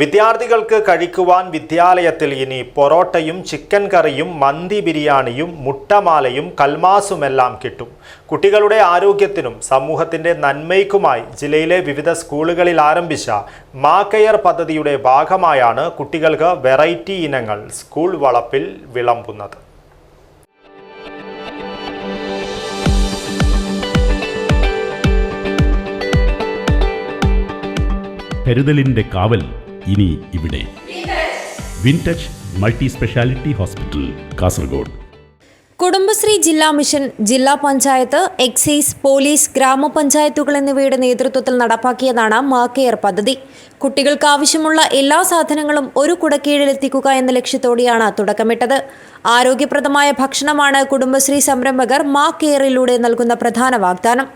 വിദ്യാർത്ഥികൾക്ക് കഴിക്കുവാൻ വിദ്യാലയത്തിൽ ഇനി പൊറോട്ടയും ചിക്കൻ കറിയും മന്തി ബിരിയാണിയും മുട്ടമാലയും കൽമാസുമെല്ലാം കിട്ടും. കുട്ടികളുടെ ആരോഗ്യത്തിനും സമൂഹത്തിന്റെ നന്മയ്ക്കുമായി ജില്ലയിലെ വിവിധ സ്കൂളുകളിൽ ആരംഭിച്ച മാക്കയർ പദ്ധതിയുടെ ഭാഗമായാണ് കുട്ടികൾക്ക് വെറൈറ്റി ഇനങ്ങൾ സ്കൂൾ വളപ്പിൽ വിളമ്പുന്നത്. കരുതലിന്റെ കാവൽ ഇനി ഇവിടെ. Wintouch multi speciality hospital Kasaragod. Kudumbashree ജില്ലാ മിഷൻ ജില്ലാ പഞ്ചായത്ത് എക്സൈസ് പോലീസ് ഗ്രാമപഞ്ചായത്തുകൾ എന്നിവയുടെ നേതൃത്വത്തിൽ നടപ്പാക്കിയതാണ് മാ കെയർ പദ്ധതി. കുട്ടികൾക്ക് ആവശ്യമുള്ള എല്ലാ സാധനങ്ങളും ഒരു കുടക്കീഴിലെത്തിക്കുക എന്ന ലക്ഷ്യത്തോടെയാണ് തുടക്കമിട്ടത്. ആരോഗ്യപ്രദമായ ഭക്ഷണമാണ് കുടുംബശ്രീ സംരംഭകർ മാ കെയറിലൂടെ നൽകുന്ന പ്രധാന വാഗ്ദാനം.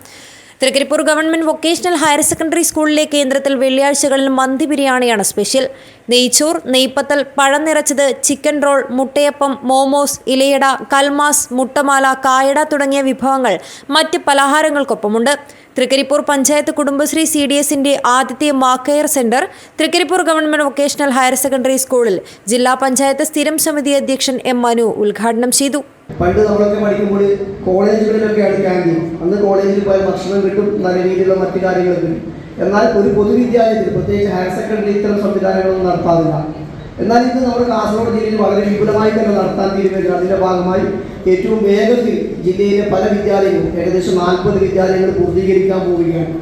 Thrikkaripur government vocational higher secondary സ്കൂളിലെ കേന്ദ്രത്തിൽ വെള്ളിയാഴ്ചകളിൽ മന്തി ബിരിയാണിയാണ് സ്പെഷ്യൽ. നെയ്ച്ചോർ നെയ്പ്പത്തൽ പഴം നിറച്ചത് ചിക്കൻ റോൾ മുട്ടയപ്പം മോമോസ് ഇലയട കൽമാസ് മുട്ടമാല കായട തുടങ്ങിയ വിഭവങ്ങൾ മറ്റ് പലഹാരങ്ങൾക്കൊപ്പമുണ്ട്. തൃക്കരിപ്പൂർ പഞ്ചായത്ത് കുടുംബശ്രീ സി ഡി എസിന്റെ ആദ്യത്തെ മാക്കയർ centre Trikaripur government vocational higher secondary സ്കൂളിൽ ജില്ലാ പഞ്ചായത്ത് സ്ഥിരം സമിതി അധ്യക്ഷൻ എം മനു ഉദ്ഘാടനം ചെയ്തു. പണ്ട് നമ്മളൊക്കെ പഠിക്കുമ്പോൾ കോളേജുകളിലൊക്കെയാണ് ക്യാന്റീൻ അന്ന് കോളേജിൽ പോയാൽ ഭക്ഷണം കിട്ടും നല്ല രീതിയിലുള്ള മറ്റു കാര്യങ്ങൾ കിട്ടും. എന്നാൽ ഒരു പൊതുവിദ്യാലയത്തിൽ പ്രത്യേകിച്ച് ഹയർ സെക്കൻഡറി ഇത്തരം സംവിധാനങ്ങളൊന്നും നടത്താറില്ല. എന്നാൽ ഇത് നമ്മുടെ കാസർഗോഡ് ജില്ലയിൽ വളരെ വിപുലമായി തന്നെ നടത്താൻ തീരുമാനിച്ചു. അതിന്റെ ഭാഗമായി ഏറ്റവും വേഗത്തിൽ ജില്ലയിലെ പല വിദ്യാലയങ്ങളും ഏകദേശം നാൽപ്പത് വിദ്യാലയങ്ങൾ പൂർത്തീകരിക്കാൻ പോവുകയാണ്.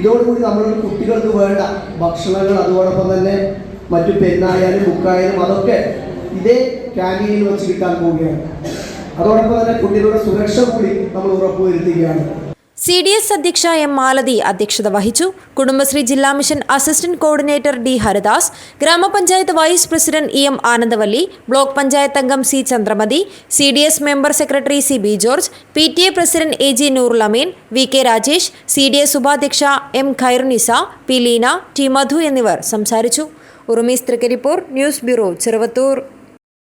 ഇതോടുകൂടി നമ്മൾ കുട്ടികൾക്ക് വേണ്ട ഭക്ഷണങ്ങൾ അതോടൊപ്പം തന്നെ മറ്റു പെന്നായാലും ബുക്കായാലും അതൊക്കെ ഇതേ ക്യാന്റീനിൽ വെച്ച് കിട്ടാൻ പോവുകയാണ്. അതോടൊപ്പം തന്നെ കുട്ടികളുടെ സുരക്ഷ കൂടി നമ്മൾ ഉറപ്പുവരുത്തുകയാണ്. സി ഡി എസ് അധ്യക്ഷ എം മാലതി അധ്യക്ഷത വഹിച്ചു. കുടുംബശ്രീ ജില്ലാ mission assistant coordinator D Haridas grama panchayat vice president E M Anandavalli block panchayat അംഗം C Chandramathi C D S member secretary C B George P T A president A G Noorul Ameen V K Rajesh C D S ഉപാധ്യക്ഷ M Khairunnisa P Leena T Madhu എന്നിവർ സംസാരിച്ചു. ഉറുമീസ് Thrikkaripur news bureau Cheruvathur.